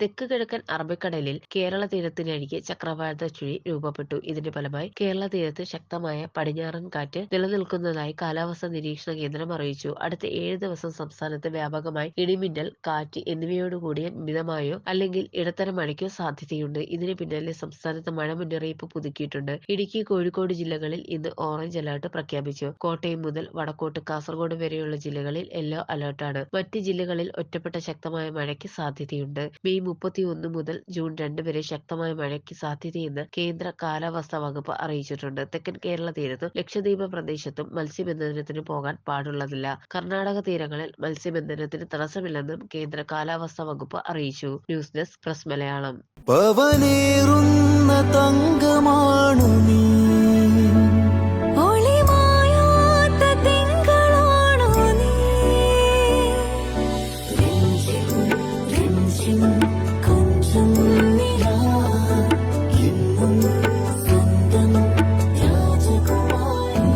തെക്ക് കിഴക്കൻ അറബിക്കടലിൽ കേരള തീരത്തിനരികെ ചക്രവാത ചുഴി രൂപപ്പെട്ടു. ഇതിന്റെ ഫലമായി കേരള തീരത്ത് ശക്തമായ പടിഞ്ഞാറൻ കാറ്റ് നിലനിൽക്കുന്നതായി കാലാവസ്ഥാ നിരീക്ഷണ കേന്ദ്രം അറിയിച്ചു. അടുത്ത ഏഴ് ദിവസം സംസ്ഥാനത്ത് വ്യാപകമായി ഇടിമിന്നൽ കാറ്റ് എന്നിവയോടുകൂടിയ മിതമായോ അല്ലെങ്കിൽ ഇടത്തരം മഴയ്ക്കോ സാധ്യതയുണ്ട്. ഇതിന് പിന്നാലെ സംസ്ഥാനത്ത് മഴ മുന്നറിയിപ്പ് പുതുക്കിയിട്ടുണ്ട്. ഇടുക്കി കോഴിക്കോട് ജില്ലകളിൽ ഇന്ന് ഓറഞ്ച് അലർട്ട് പ്രഖ്യാപിച്ചു. കോട്ടയം മുതൽ വടക്കോട്ട് കാസർഗോഡ് വരെയുള്ള ജില്ലകളിൽ യെല്ലോ അലർട്ടാണ്. മറ്റ് ജില്ലകളിൽ ഒറ്റപ്പെട്ട ശക്തമായ മഴയ്ക്ക് സാധ്യതയുണ്ട്. മെയ് മുപ്പത്തി ഒന്ന് മുതൽ ജൂൺ രണ്ട് വരെ ശക്തമായ മഴയ്ക്ക് സാധ്യതയെന്ന് കേന്ദ്ര കാലാവസ്ഥാ വകുപ്പ് അറിയിച്ചിട്ടുണ്ട്. തെക്കൻ കേരള തീരത്തും ലക്ഷദ്വീപ് പ്രദേശത്തും മത്സ്യബന്ധനത്തിന് പോകാൻ പാടുള്ളതില്ല. കർണാടക തീരങ്ങളിൽ മത്സ്യബന്ധനത്തിന് തടസ്സമില്ലെന്നും കേന്ദ്ര കാലാവസ്ഥാ വകുപ്പ് അറിയിച്ചു. News desk press Malayalam. രാജകുമാരി